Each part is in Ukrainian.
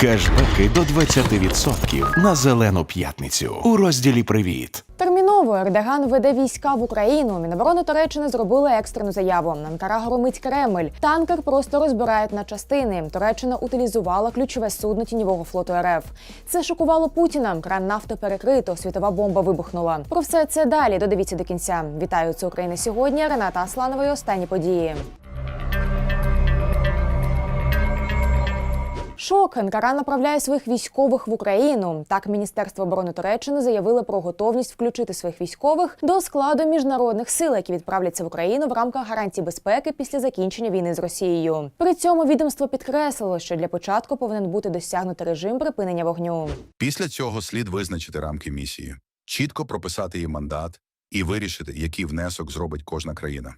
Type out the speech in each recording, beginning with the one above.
Кешбеки до 20% на зелену п'ятницю у розділі Привіт. Терміново Ердоган веде війська в Україну. Міноборони Туреччини зробили екстрену заяву. Анкара громить Кремль. Танкер просто розбирають на частини. Туреччина утилізувала ключове судно тіньового флоту РФ. Це шокувало Путіна. Кран нафти перекрито. Світова бомба вибухнула. Про все це далі. Додивіться до кінця. Вітаю це Україна сьогодні. Рената Асланова і останні події. Шок Анкара направляє своїх військових в Україну. Так, Міністерство оборони Туреччини заявило про готовність включити своїх військових до складу міжнародних сил, які відправляться в Україну в рамках гарантій безпеки після закінчення війни з Росією. При цьому відомство підкреслило, що для початку повинен бути досягнутий режим припинення вогню. Після цього слід визначити рамки місії, чітко прописати її мандат і вирішити, який внесок зробить кожна країна.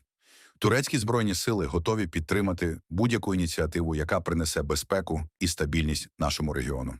Турецькі збройні сили готові підтримати будь-яку ініціативу, яка принесе безпеку і стабільність нашому регіону.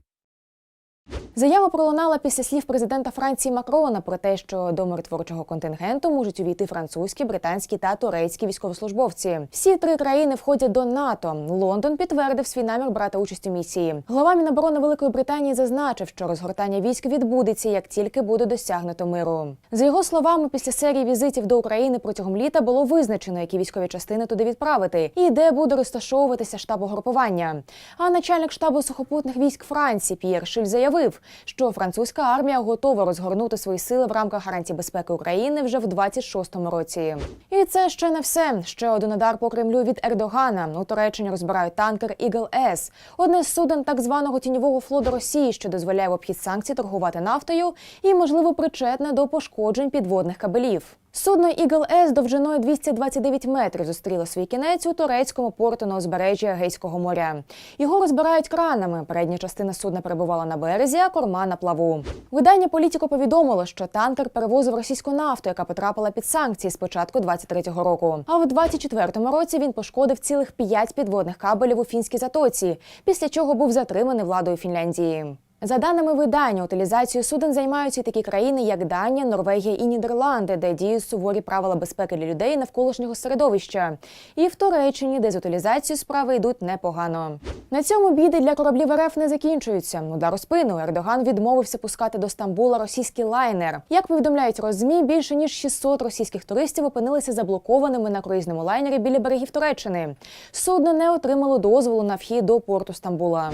Заява пролунала після слів президента Франції Макрона про те, що до миротворчого контингенту можуть увійти французькі, британські та турецькі військовослужбовці. Всі три країни входять до НАТО. Лондон підтвердив свій намір брати участь у місії. Глава Міноборони Великої Британії зазначив, що розгортання військ відбудеться, як тільки буде досягнуто миру. За його словами, після серії візитів до України протягом літа було визначено, які військові частини туди відправити, і де буде розташовуватися штаб угрупування. А начальник штабу сухопутних військ Франції П'єр Шиль заявив, що французька армія готова розгорнути свої сили в рамках гарантій безпеки України вже в 26-му році. І це ще не все. Ще один удар по Кремлю від Ердогана. У Туреччині розбирають танкер Ігл С, одне з суден так званого тіньового флоту Росії, що дозволяє в обхід санкцій торгувати нафтою і, можливо, причетне до пошкоджень підводних кабелів. Судно Eagle С довжиною 229 метрів зустріло свій кінець у турецькому порту на узбережжі Егейського моря. Його розбирають кранами. Передня частина судна перебувала на березі, а корма на плаву. Видання політико повідомило, що танкер перевозив російську нафту, яка потрапила під санкції з початку 23-го року. А в 24-му році він пошкодив цілих п'ять підводних кабелів у фінській затоці, після чого був затриманий владою Фінляндії. За даними видання, утилізацією суден займаються такі країни, як Данія, Норвегія і Нідерланди, де діють суворі правила безпеки для людей навколишнього середовища, і в Туреччині, де з утилізацією справи йдуть непогано. На цьому біди для кораблів РФ не закінчуються. Удар у спину Ердоган відмовився пускати до Стамбула російський лайнер. Як повідомляють розмі, більше ніж 600 російських туристів опинилися заблокованими на круїзному лайнері біля берегів Туреччини. Судно не отримало дозволу на вхід до порту Стамбула.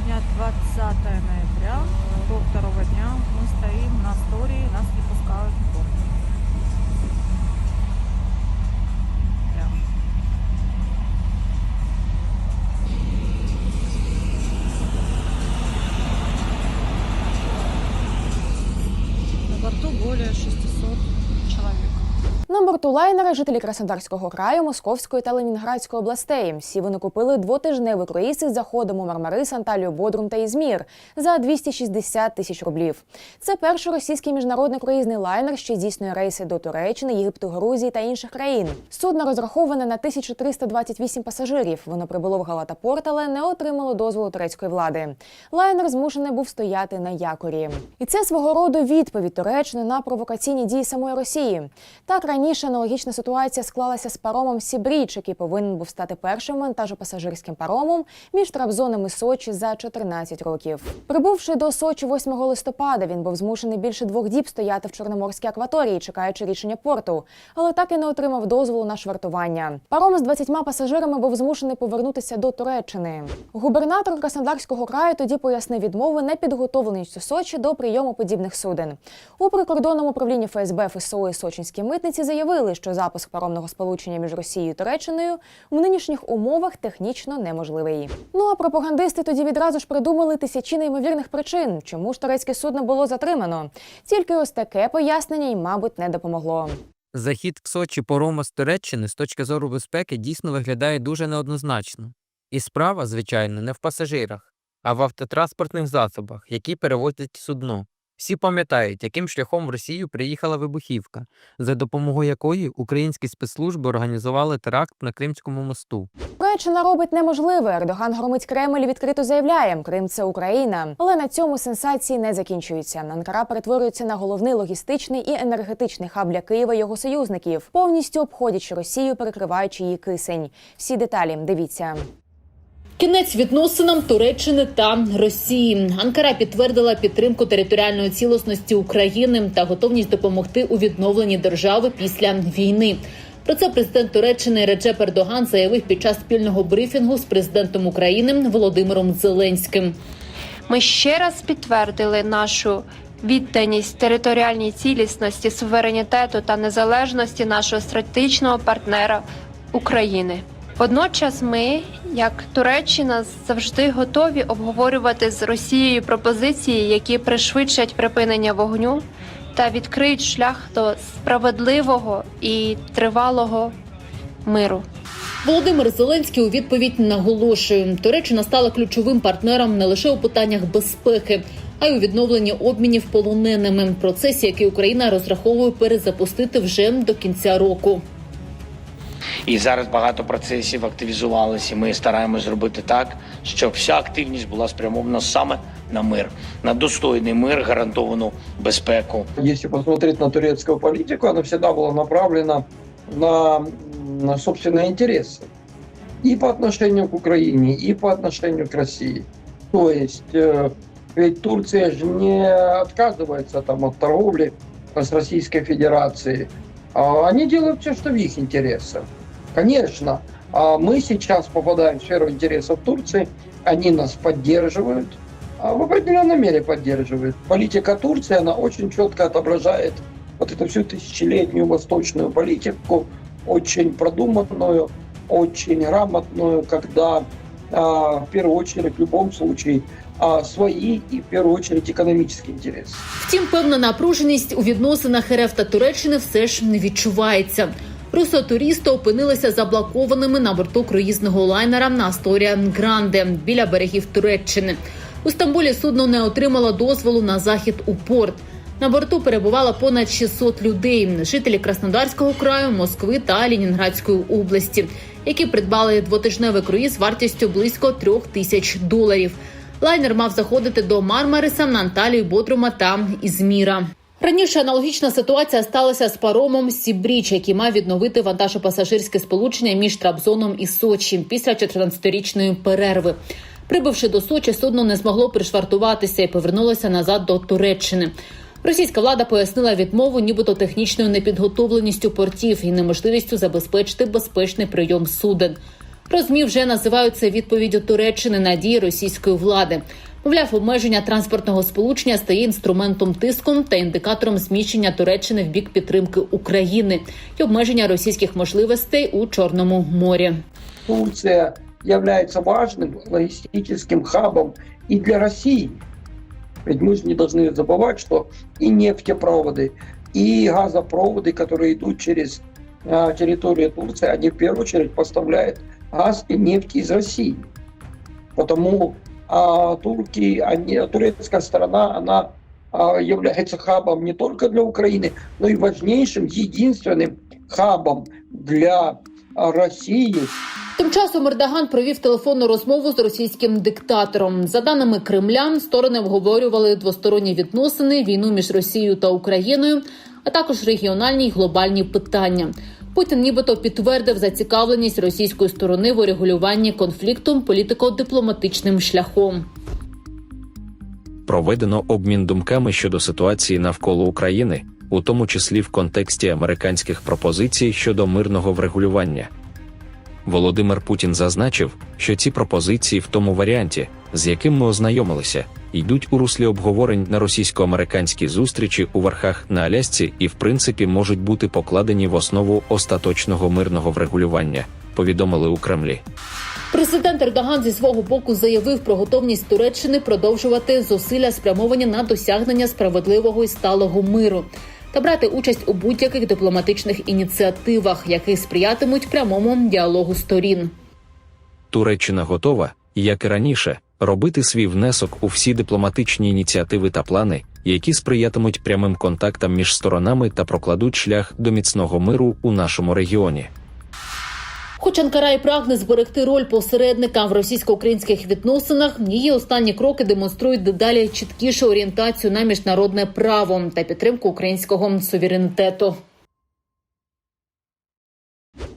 Сегодня 20 ноября, до второго дня мы стоим на стории, нас не пускают в порт. На борту более 600 человек. На борту лайнера жителі Краснодарського краю, Московської та Ленінградської областей. Всі вони купили двотижневий круїз із заходом у Мармарис, Анталію, Бодрум та Ізмір за 260 тисяч рублів. Це перший російський міжнародний круїзний лайнер, що здійснює рейси до Туреччини, Єгипту, Грузії та інших країн. Судно розраховане на 1328 пасажирів. Воно прибуло в Галатапорт, але не отримало дозволу турецької влади. Лайнер змушений був стояти на якорі. І це свого роду відповідь Туреччини на провокаційні дії самої Росії. Так раніше аналогічна ситуація склалася з паромом Сібріч, який повинен був стати першим вантажопасажирським паромом між Трабзоном і Сочі за 14 років. Прибувши до Сочі 8 листопада, він був змушений більше двох діб стояти в Чорноморській акваторії, чекаючи рішення порту, але так і не отримав дозволу на швартування. Паром з 20 пасажирами був змушений повернутися до Туреччини. Губернатор Краснодарського краю тоді пояснив відмови непідготовленістю Сочі до прийому подібних суден. У прикордонному управлінні ФСБ ФСО і Сочинській митниці заявили, що запуск паромного сполучення між Росією і Туреччиною в нинішніх умовах технічно неможливий. Ну а пропагандисти тоді відразу ж придумали тисячі неймовірних причин, чому ж турецьке судно було затримано. Тільки ось таке пояснення й, мабуть, не допомогло. Захід в Сочі парома з Туреччини з точки зору безпеки дійсно виглядає дуже неоднозначно. І справа, звичайно, не в пасажирах, а в автотранспортних засобах, які перевозять судно. Всі пам'ятають, яким шляхом в Росію приїхала вибухівка, за допомогою якої українські спецслужби організували теракт на Кримському мосту. Туреччина робить неможливе. Ердоган громить Кремль відкрито заявляє, Крим це Україна. Але на цьому сенсації не закінчуються. Анкара перетворюється на головний логістичний і енергетичний хаб для Києва його союзників, повністю обходячи Росію, перекриваючи її кисень. Всі деталі дивіться. Кінець відносинам Туреччини та Росії. Анкара підтвердила підтримку територіальної цілісності України та готовність допомогти у відновленні держави після війни. Про це президент Туреччини Реджеп Ердоган заявив під час спільного брифінгу з президентом України Володимиром Зеленським. Ми ще раз підтвердили нашу відданість територіальній цілісності, суверенітету та незалежності нашого стратегічного партнера України. Водночас, ми, як Туреччина, завжди готові обговорювати з Росією пропозиції, які пришвидшать припинення вогню та відкриють шлях до справедливого і тривалого миру. Володимир Зеленський у відповідь наголошує, Туреччина стала ключовим партнером не лише у питаннях безпеки, а й у відновленні обмінів полоненими. Процесі, який Україна розраховує перезапустити вже до кінця року. І зараз багато процесів активізувалися. і Ми стараємось зробити так, щоб вся активність була спрямована саме на мир, на достойний мир, гарантовану безпеку. Если посмотреть на турецкую политику, она всегда была направлена на, на собственные интересы. И по отношению к Украине, и по отношению к России. То есть, э, ведь Турция же не отказывается там, от торговли с Российской Федерацией. А Они делают все, что в их интересах. Конечно, а мы сейчас попадаем в сферу интересов Турции, они нас поддерживают, а в определенной мере поддерживает. Политика Турции, она очень четко отображает вот эту всю тысячелетнюю восточную политику, очень продуманную, очень грамотную, когда в первую очередь, в любом случае, а, свои и в первую очередь экономические интересы. Втім, певна напруженість у відносинах РФ та Туреччини все ж не відчувається. Русотуристи опинилися заблокованими на борту круїзного лайнера на Асторія Гранде біля берегів Туреччини. У Стамбулі судно не отримало дозволу на захід у порт. На борту перебувало понад 600 людей, жителі Краснодарського краю, Москви та Лінінградської області, які придбали двотижневий круїз вартістю близько трьох тисяч доларів. Лайнер мав заходити до Мармариса, на Анталію, Бодрума та Ізміра. Раніше аналогічна ситуація сталася з паромом Сібріч, який мав відновити вантажопасажирське сполучення між Трабзоном і Сочі після 14-річної перерви. Прибувши до Сочі, судно не змогло пришвартуватися і повернулося назад до Туреччини. Російська влада пояснила відмову, нібито технічною непідготовленістю портів і неможливістю забезпечити безпечний прийом суден. Розмі вже називають це відповіддю Туреччини на дії російської влади. Мовляв, обмеження транспортного сполучення стає інструментом тиском та індикатором зміщення Туреччини в бік підтримки України і обмеження російських можливостей у Чорному морі. Турция является важным логистическим хабом и для России. Ведь мы же не должны забывать, что и нефтепроводы, и газопроводы, которые идут через а, территорию Турции, они в первую очередь поставляют газ и нефть из России. Потому а, турки, они, турецкая сторона, она а, является хабом не только для Украины, но и важнейшим, единственным хабом для России Тим часом Ердоган провів телефонну розмову з російським диктатором. За даними Кремля, сторони обговорювали двосторонні відносини, війну між Росією та Україною, а також регіональні й глобальні питання. Путін нібито підтвердив зацікавленість російської сторони в урегулюванні конфлікту політико-дипломатичним шляхом. проведено обмін думками щодо ситуації навколо України, у тому числі в контексті американських пропозицій щодо мирного врегулювання. Володимир Путін зазначив, що ці пропозиції в тому варіанті, з яким ми ознайомилися, йдуть у руслі обговорень на російсько-американській зустрічі у верхах на Алясці і, в принципі, можуть бути покладені в основу остаточного мирного врегулювання, повідомили у Кремлі. Президент Ердоган зі свого боку заявив про готовність Туреччини продовжувати зусилля спрямовані на досягнення справедливого і сталого миру та брати участь у будь-яких дипломатичних ініціативах, які сприятимуть прямому діалогу сторін. Туреччина готова, як і раніше, робити свій внесок у всі дипломатичні ініціативи та плани, які сприятимуть прямим контактам між сторонами та прокладуть шлях до міцного миру у нашому регіоні. Хоч Анкара і прагне зберегти роль посередника в російсько-українських відносинах, її останні кроки демонструють дедалі чіткішу орієнтацію на міжнародне право та підтримку українського суверенітету.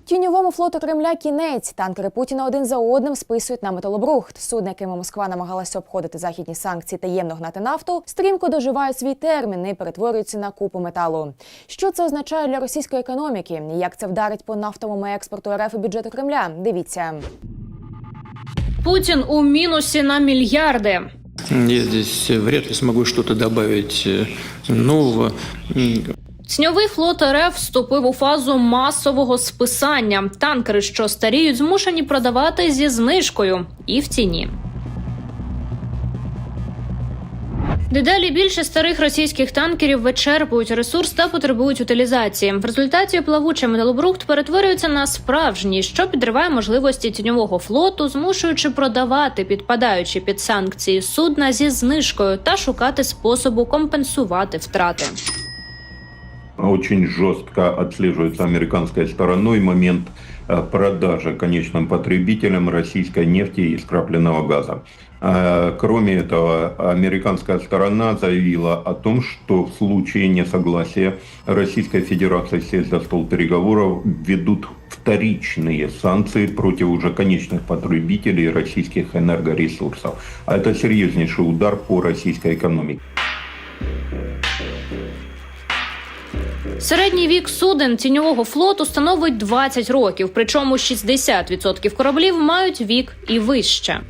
Тіньовому флоту Кремля кінець. Танкери Путіна один за одним списують на металобрухт. Судна, якими Москва намагалася обходити західні санкції та ємно гнати нафту, стрімко доживають свій термін і перетворюються на купу металу. Що це означає для російської економіки? І Як це вдарить по нафтовому експорту РФ і бюджету Кремля? Дивіться. Путін у мінусі на мільярди. Я здесь вряд ли смогу что-то добавить э, нового. Тіньовий флот РФ вступив у фазу масового списання. Танкери, що старіють, змушені продавати зі знижкою і в ціні. Дедалі більше старих російських танкерів вичерпують ресурс та потребують утилізації. В результаті плавучий металобрухт перетворюється на справжній, що підриває можливості тіньового флоту, змушуючи продавати підпадаючи під санкції судна зі знижкою та шукати способу компенсувати втрати. Очень жестко отслеживается американской стороной момент э, продажи конечным потребителям российской нефти и скрапленного газа. Э, Кроме этого, американская сторона заявила о том, что в случае несогласия Российской Федерации сесть за стол переговоров введут вторичные санкции против уже конечных потребителей российских энергоресурсов. А это серьезнейший удар по российской экономике. Середній вік суден тіньового флоту становить 20 років, причому 60% кораблів мають вік і вище.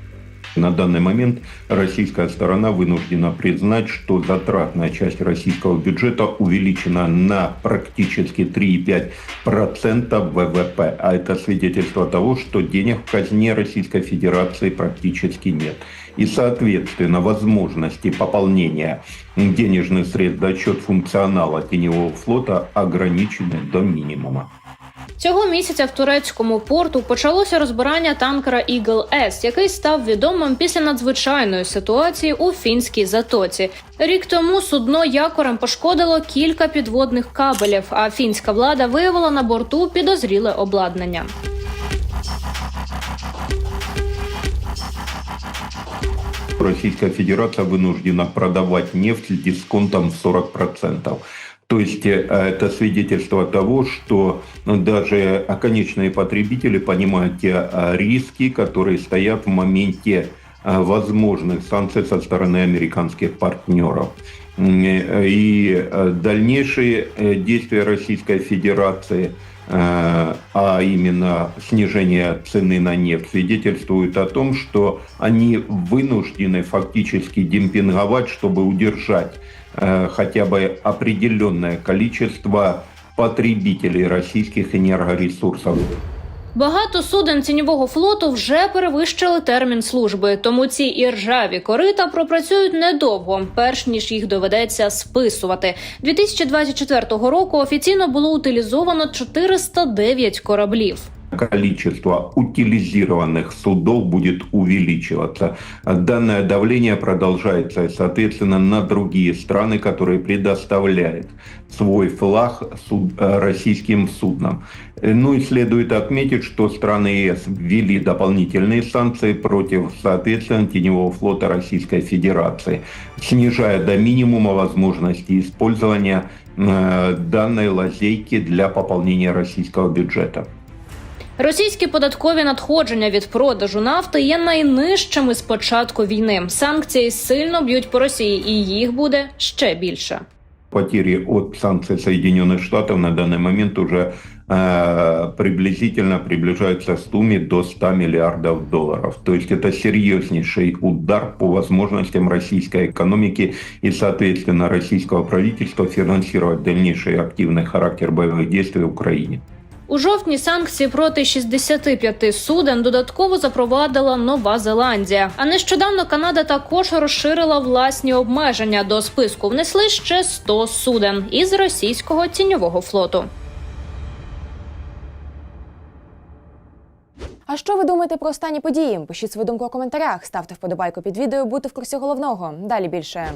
На данный момент российская сторона вынуждена признать, что затратная часть российского бюджета увеличена на практически 3,5% ВВП. А это свидетельство того, что денег в казне Российской Федерации практически нет. И, соответственно, возможности пополнения денежных средств за счет функционала теневого флота ограничены до минимума. Цього місяця в турецькому порту почалося розбирання танкера Eagle S, який став відомим після надзвичайної ситуації у фінській затоці. Рік тому судно якорем пошкодило кілька підводних кабелів, а фінська влада виявила на борту підозріле обладнання. Российская Федерация вынуждена продавать нефть с дисконтом в 40%. То есть э, это свидетельство того, что ну, даже конечные потребители понимают те э, риски, которые стоят в моменте э, возможных санкций со стороны американских партнеров. И дальнейшие действия Российской Федерации а именно снижение цены на нефть, свидетельствует о том, что они вынуждены фактически демпинговать, чтобы удержать э, хотя бы определенное количество потребителей российских энергоресурсов. Багато суден тіньового флоту вже перевищили термін служби, тому ці іржаві корита пропрацюють недовго, перш ніж їх доведеться списувати. 2024 року офіційно було утилізовано 409 кораблів. Количество утилизированных судов будет увеличиваться. Данное давление продолжается, соответственно, на другие страны, которые предоставляют свой флаг суд- э, российским суднам. Э, Ну и следует отметить, что страны ЕС ввели дополнительные санкции против, соответственно, теневого флота Российской Федерации, снижая до минимума возможности использования э, данной лазейки для пополнения российского бюджета. Російські податкові надходження від продажу нафти є найнижчими з початку війни. Санкції сильно б'ють по Росії, і їх буде ще більше. Потери от санкций Соединенных Штатов на данный момент уже э, приблизительно приближаются с сумме до 100 миллиардов долларов. То есть это серьезнейший удар по возможностям российской экономики и, соответственно, российского правительства финансировать дальнейший активный характер боевых действий в Украине. У жовтні санкції проти 65 суден додатково запровадила Нова Зеландія. А нещодавно Канада також розширила власні обмеження. До списку внесли ще 100 суден із російського тіньового флоту. А що ви думаєте про останні події? Пишіть свою думку у коментарях, ставте вподобайку під відео, будьте в курсі головного. Далі більше.